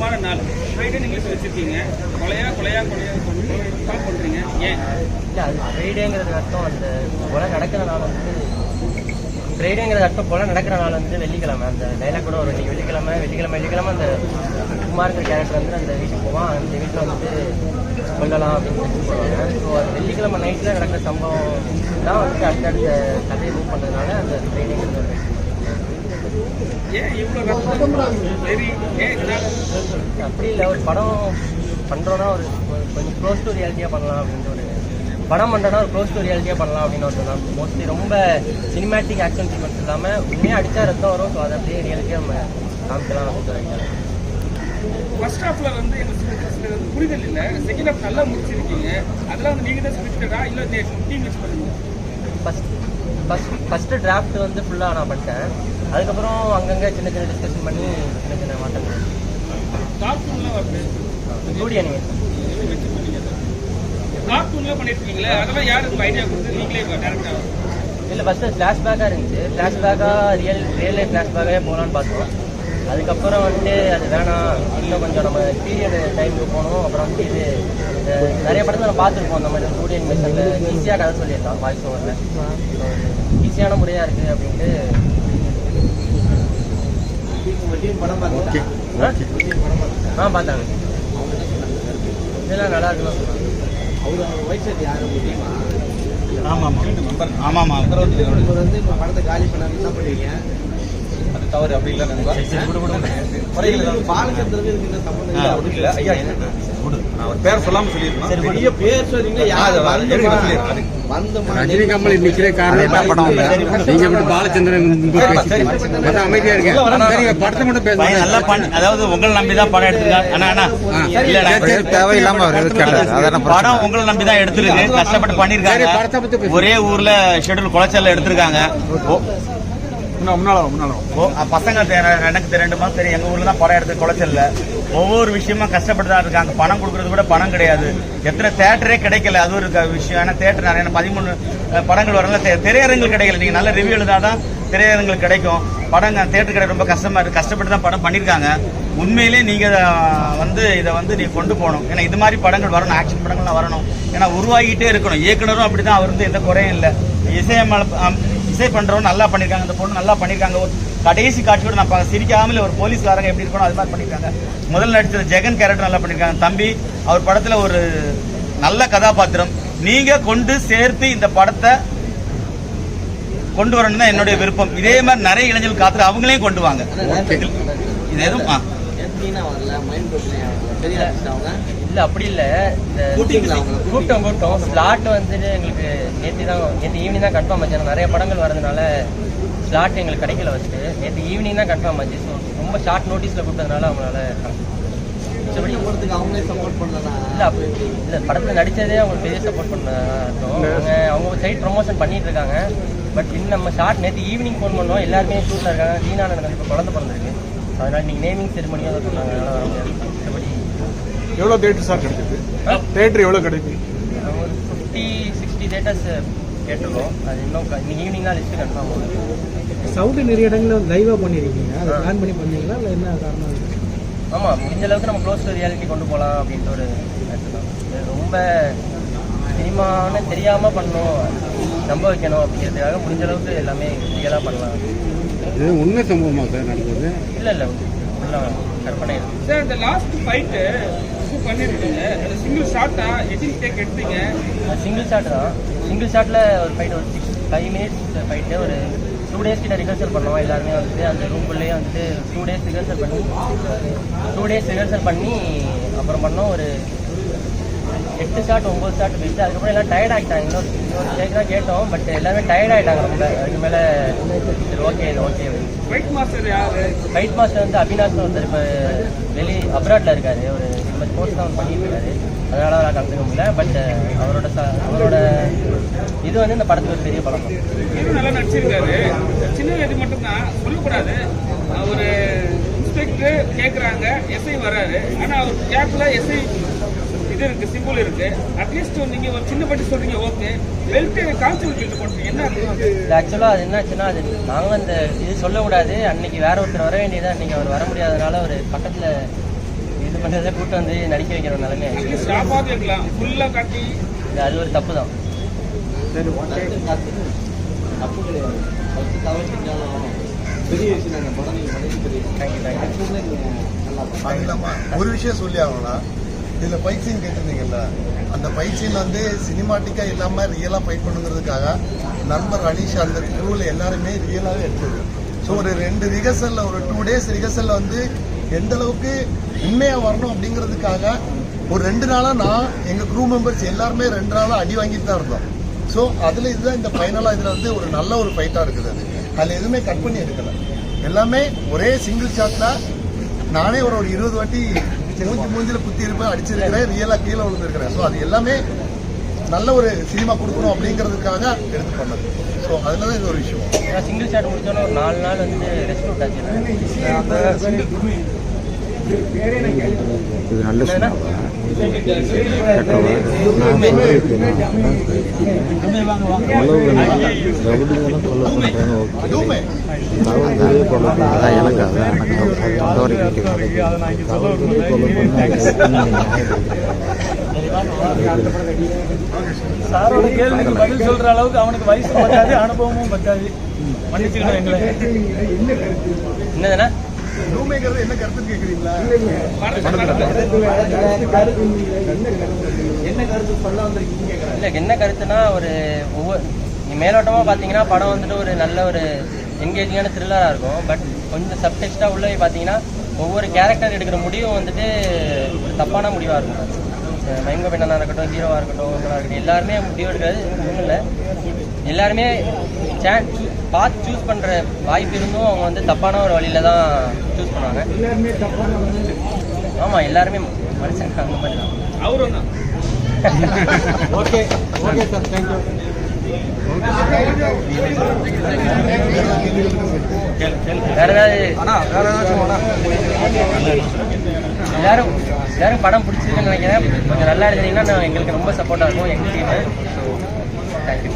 முக்கியமான நாள். ஃப்ரைடே நீங்கள் வச்சிருக்கீங்க. கொலையா கொலையா கொலையா கொலை பண்ணுறீங்க ஏன்? இல்லை அது ஃப்ரைடேங்கிறது அர்த்தம் அந்த கொலை நடக்கிற நாள் வந்து ஃப்ரைடேங்கிறது அர்த்தம் போல நடக்கிற நாள் வந்து வெள்ளிக்கிழமை. அந்த டைலாக் கூட ஒரு வெள்ளிக்கிழமை வெள்ளிக்கிழமை வெள்ளிக்கிழமை அந்த குமார்ங்கிற கேரக்டர் வந்து அந்த வீட்டுக்கு போவான். அந்த வீட்டில் வந்து கொல்லலாம் அப்படின்னு சொல்லி போவாங்க ஸோ அது வெள்ளிக்கிழமை நைட்டில் நடக்கிற சம்பவம் தான் வந்து அடுத்தடுத்த கதையை மூவ் பண்ணுறதுனால அந்த ஃப்ரைடேங்கிறது ஏன் இவ்வளோ ஏன் அப்படி இல்லை ஒரு படம் பண்ணுறோன்னா ஒரு கொஞ்சம் க்ளோஸ் டு ரியாலிட்டியாக பண்ணலாம் அப்படின்ற ஒரு படம் பண்ணுறோன்னா ஒரு க்ளோஸ் டு ரியாலிட்டியாக பண்ணலாம் அப்படின்னு ஒரு தான் மோஸ்ட்லி ரொம்ப சினிமேட்டிக் ஆக்ஷன் சீக்வன்ஸ் இல்லாமல் உண்மையாக அடித்தா ரத்தம் வரும் ஸோ அதை அப்படியே ரியாலிட்டியாக நம்ம காமிக்கலாம் அப்படின்னு ஒரு idea. ஃபர்ஸ்ட் ஹாஃப்ல வந்து எனக்கு சில சில வந்து புரிதல் இல்லை. செகண்ட் ஹாஃப் நல்லா முடிச்சிருக்கீங்க. அதெல்லாம் வந்து நீங்கள் தான் ஸ்கிரிப்டடா இல்லை டீம் மிக்ஸ் பண்ணுங்க. ஃபஸ்ட் ஃபஸ்ட் ஃபஸ்ட்டு டிராஃப்ட் வந்து ஃபுல்லாக நான் பண்ணிட்டேன். அதுக்கப்புறம் அங்கங்கே சின்ன சின்ன டிஸ்கஷன் பண்ணி சின்ன சின்ன மாற்றங்கள். டேரக்டாக இல்லை ஃபஸ்ட்டு ஃப்ளாஷ்பேக்காக இருந்துச்சு. ஃப்ளாஷ்பேக்காக ரியல் ரியல் லைஃப் ஃப்ளாஷ்பேக்காகவே போகலான்னு பார்த்தோம். அதுக்கப்புறம் வந்துட்டு அது வேணாம். இன்னும் கொஞ்சம் நம்ம பீரியட் டைமுக்கு போகணும். அப்புறம் வந்து இது நிறைய படத்தில் நம்ம பார்த்துருப்போம். அந்த மாதிரி ஸ்டூடியோ அனிமேஷனில் ஈஸியாக கதை சொல்லிடலாம் வாய்ஸ் ஓவரில் ஈஸியான முறையாக இருக்குது அப்படின்ட்டு ஆ? பார்த்தாங்க. இதெல்லாம் நல்லா இருக்குன்னு சொன்னாங்க. ஆமாம் ஆமாம் ஆமாம் படத்தை காலி பண்ணாரு என்ன பண்ணுவீங்க அது தவறு அப்படி இல்லை நண்பா இதுக்கு என்ன சம்பந்தம்? இல்லை அப்படி இல்லை. ஐயா கொடு. அவர் பேர் சொல்லியிருக்கேன் பெரிய பேர் ரஜினி கமல் நிக்கிற காரணம் படம். நீங்க பாலச்சந்திரன் அமைதியா படத்தை மட்டும் நல்லா பண்ணி. அதாவது உங்களை நம்பி தான் படம் எடுத்திருக்காங்க இல்ல சரி, தேவையில்லாம படம் உங்களை நம்பி தான் எடுத்திருக்கு. கஷ்டப்பட்டு பண்ணிருக்காங்க. ஒரே ஊர்ல ஷெட்யூல் குளச்சல்ல எடுத்திருக்காங்க. பசங்க தெ- எனக்கு ரெண்டு மாசம் தெரியும் எங்க ஊர்ல தான் படம் எடுத்து குளச்சல்ல. ஒவ்வொரு விஷயமா கஷ்டப்பட்டு தான் இருக்காங்க. பணம் கொடுக்கறது கூட பணம் கிடையாது. எத்தனை தேட்டரே கிடைக்கல. அது ஒரு விஷயம். ஏன்னா தேட்டர் நிறைய பதிமூணு படங்கள் வரல. திரையரங்குகள் கிடைக்கல. நீங்க நல்ல ரிவ்யூ எழுதாதான் திரையரங்குகள் கிடைக்கும். படம் தேட்டர் கிடைக்க ரொம்ப கஷ்டமா இருக்கு. கஷ்டப்பட்டு தான் படம் பண்ணியிருக்காங்க. உண்மையிலே நீங்க வந்து இதை வந்து நீ கொண்டு போகணும். ஏன்னா இது மாதிரி படங்கள் வரணும். ஆக்ஷன் படங்கள்லாம் வரணும். ஏன்னா உருவாகிட்டே இருக்கணும். இயக்குனரும் அப்படிதான். அவர் வந்து எந்த குறையும் இல்லை. இசையம இசை பண்றவங்க நல்லா பண்ணிருக்காங்க இந்த பொண்ணு நல்லா பண்ணிருக்காங்க கடைசி காட்சியோட நான் சிரிக்காமலே ஒரு போலீஸ்காரங்க எப்படி இருக்கணும் அது மாதிரி பண்ணிருக்காங்க. முதல்ல நடிச்சது ஜெகன் கேரக்டர் நல்லா பண்ணிருக்காங்க. தம்பி அவர் படத்துல ஒரு நல்ல கதாபாத்திரம். நீங்க கொண்டு சேர்த்து இந்த படத்தை கொண்டு வரணும் தான் என்னுடைய விருப்பம். இதே மாதிரி நிறைய இளைஞர்கள் காத்துட்டு அவங்களையும் கொண்டு வாங்க. இது எதுவும் ஆ. இல்லை அப்படி இல்லை? கூட்டம் கூட்டம் ஸ்லாட் வந்துட்டு எங்களுக்கு நேற்று தான் நேற்று ஈவினிங் தான் கன்ஃபார்ம் ஆச்சு. நிறைய படங்கள் வரதுனால ஸ்லாட் எங்களுக்கு கிடைக்கல ஃபஸ்ட்டு நேற்று ஈவினிங் தான் கன்ஃபார்ம் ஆச்சு. ஸோ ரொம்ப ஷார்ட் நோட்டீஸில் கொடுத்ததுனால அவங்களால அவங்களே சப்போர்ட் பண்ணலன்னா இல்லை அப்படி இல்லை படத்தில் நடித்ததே அவங்களுக்கு பெரிய சப்போர்ட் பண்ண அவங்க அவங்க சைட் ப்ரொமோஷன் பண்ணிட்டு இருக்காங்க. பட் இன்னும் நம்ம ஷார்ட் நேற்று ஈவினிங் ஃபோன் பண்ணோம். எல்லாருமே ஷூட்டில் இருக்காங்க. தீனா எனக்கு இப்போ குழந்தை பிறந்திருக்கு. அதனால் நீங்கள் நேமிங் செரிமனியாக தான் சொன்னாங்க. மற்றபடி எவ்வளோ தேட்டர் சார் கிடைக்குது தேட்டர் எவ்வளோ கிடைக்குது ஒரு ஃபிஃப்டி சிக்ஸ்டி தேட்டர்ஸ் கேட்டிருக்கோம். அது இன்னும் இன்னைக்கு ஈவினிங் தான் லிஸ்ட்டு கன்ஃபார்ம் ஆகும் சவுண்டு நிறைய இடங்கள்ல லைவா பண்ணிருக்கீங்க. அதை பிளான் பண்ணி பண்ணீங்களா? இல்லை என்ன காரணம்? இருக்கு? ஆமாம் முடிஞ்ச அளவுக்கு நம்ம க்ளோஸ் டு ரியாலிட்டி கொண்டு போகலாம் அப்படின்ட்டு ஒரு ரொம்ப சினிமான்னு தெரியாமல் பண்ணணும். நம்ப வைக்கணும் அப்படிங்கிறதுக்காக முடிஞ்ச அளவுக்கு எல்லாமே ரியலாக பண்ணலாம். இது உண்மை சம்பவமா சார் நடந்தது? இல்லை இல்லை கற்பனை தான். சார் இந்த லாஸ்ட் ஃபைட்டு பண்ணிருக்கீங்க. அந்த சிங்கிள் ஷாட்டா எடிட் டேக் எடுத்தீங்க? சிங்கிள் ஷாட் தான். சிங்கிள் ஷாட்டில் ஒரு ஃபைட் ஒரு சிக்ஸ் ஃபைவ் மினிட்ஸ் ஃபைட்டு ஒரு டூ டேஸ் கிட்ட ரிஹர்சல் பண்ணோம் எல்லாருமே வந்துட்டு. அந்த ரூம்குள்ளேயே வந்துட்டு டூ டேஸ் ரிஹர்சல் பண்ணி டூ டேஸ் ரிஹர்சல் பண்ணி அப்புறம் பண்ணோம் ஒரு எட்டு ஷாட் ஒம்பது ஷாட் போயிட்டு அதுக்கப்புறம் எல்லாம் டயர்ட் ஆகிட்டாங்க இன்னொரு இன்னொரு கேக் தான் கேட்டோம். பட் எல்லாருமே டயர்ட் ஆகிட்டாங்க ரொம்ப அதுக்கு மேலே சரி ஓகே இது ஓகே ஃபைட் மாஸ்டர் யாரு? ஃபைட் மாஸ்டர் வந்து அவினாஷ் ஒருத்தர் இப்போ வெளி அப்ராட்ல இருக்காரு. ஒரு இந்த ஸ்போர்ட்ஸ் தான் பண்ணிட்டு இருக்காரு. அதனால அவரை கலந்துக்க முடியல. பட் அவரோட ச அவரோட இது வந்து இந்த படத்துக்கு ஒரு பெரிய படம். நல்லா நடிச்சிருக்காரு. சின்ன இது மட்டும்தான். சொல்லக்கூடாது. ஒரு இன்ஸ்பெக்டர் கேட்குறாங்க எஸ்ஐ வராரு. ஆனால் அவர் கேப்ல எஸ்ஐ இது இருக்கு சிம்பிள் இருக்கு. அட்லீஸ்ட் நீங்க ஒரு சின்ன பட்டி சொல்றீங்க ஓகே பெல்ட் கான்ஸ்டபிள் பெல்ட் போட்டுருங்க என்ன ஆக்சுவலாக அது என்னாச்சுன்னா அது நாங்களும் அந்த இது சொல்லக்கூடாது. அன்னைக்கு வேற ஒருத்தர் வர வேண்டியது அன்னைக்கு அவர் வர முடியாதனால ஒரு பக்கத்தில் இது பண்ணுறதை கூட்டு வந்து நடிக்க வைக்கிற நிலைமை. ஸ்டாப்பாக இருக்கலாம். ஃபுல்லாக காட்டி. இது அது ஒரு தப்பு தான். தப்பு கிடையாது தவறு செஞ்சாலும் பெரிய விஷயம் படம் நீங்க பண்ணிட்டு பெரிய விஷயம். தேங்க்யூ தேங்க்யூ எப்பவுமே நீங்க நல்லா பண்ணிடலாமா ஒரு விஷயம் சொல்லி ஆகணும்னா இதில் பயிற்சின்னு கேட்டிருந்தீங்கல்ல அந்த பயிற்சியில் வந்து சினிமாட்டிக்காக இல்லாமல் ரியலாக ஃபைட் பண்ணுங்கிறதுக்காக நண்பர் அனீஷ் அந்த குழுவில் எல்லாருமே ரியலாகவே எடுத்தது. ஸோ ஒரு ரெண்டு ரிகர்சலில் ஒரு டூ டேஸ் ரிகர்சலில் வந்து எந்த அளவுக்கு உண்மையாக வரணும் அப்படிங்கிறதுக்காக ஒரு ரெண்டு நாளாக நான் எங்கள் குரூ மெம்பர்ஸ் எல்லாருமே ரெண்டு நாளாக அடி வாங்கிட்டு தான் இருந்தோம். ஸோ அதில் இதுதான் இந்த ஃபைனலாக இதில் வந்து ஒரு நல்ல ஒரு ஃபைட்டாக இருக்குது அது. அதில் எதுவுமே கட் பண்ணி எடுக்கலை. எல்லாமே ஒரே சிங்கிள் ஷாட்டில் நானே ஒரு ஒரு இருபது வாட்டி மூஞ்சி மூஞ்சில குத்தி இருப்பேன் அடிச்சிருக்கிறேன் ரியலா கீழே விழுந்திருக்கிறேன் ஸோ அது எல்லாமே நல்ல ஒரு சினிமா கொடுக்கணும் அப்படிங்கிறதுக்காக எடுத்து பண்ணது ஸோ அதுல தான் இது ஒரு விஷயம் சிங்கிள் ஷாட் முடிச்சோன்னே ஒரு நாலு நாள் வந்து ரெஸ்ட் விட்டாச்சு இது நல்ல எனக்கு அதான் எனக்கு வரைக்கும் சாரோட கேள்விக்கு பதில் சொல்ற அளவுக்கு அவனுக்கு வயசு பத்தாது அனுபவமும் பத்தாது. மன்னிச்சுக்கணும் எங்களை. என்னதுன்னா என்ன கருத்துன்னு கேட்குறீங்களா? என்ன கருத்து? சொல்ல வந்திருக்கீங்க கேட்கறேன். இல்லை என்ன கருத்துனா ஒரு ஒவ்வொரு மேலோட்டமாக பார்த்தீங்கன்னா படம் வந்துட்டு ஒரு நல்ல ஒரு என்கேஜிங்கான த்ரில்லராக இருக்கும். பட் கொஞ்சம் சப்டெக்ஸ்டாக உள்ள பார்த்தீங்கன்னா ஒவ்வொரு கேரக்டர் எடுக்கிற முடிவும் வந்துட்டு ஒரு தப்பான முடிவாக இருக்கும். மயங்க பெண்ணனாக இருக்கட்டும் ஹீரோவாக இருக்கட்டும் இருக்கட்டும் எல்லாருமே முடிவு எடுக்கிறது ஒன்றும் இல்லை. எல்லாருமே சான்ஸ் பார்த்து சூஸ் பண்ணுற வாய்ப்பு இருந்தும் அவங்க வந்து தப்பான ஒரு வழியில தான் சூஸ் பண்ணுவாங்க. ஆமாம் எல்லாருமே மனுஷங்க அந்த மாதிரி தான். அவரும் தான் ஓகே ஓகே சார் தேங்க்யூ எல்லாரும் எல்லாரும் படம் பிடிச்சிருக்குன்னு நினைக்கிறேன். கொஞ்சம் நல்லா எடுத்தீங்கன்னா நான் எங்களுக்கு ரொம்ப சப்போர்ட்டாக இருக்கும் எங்கள் டீமு ஸோ தேங்க்யூ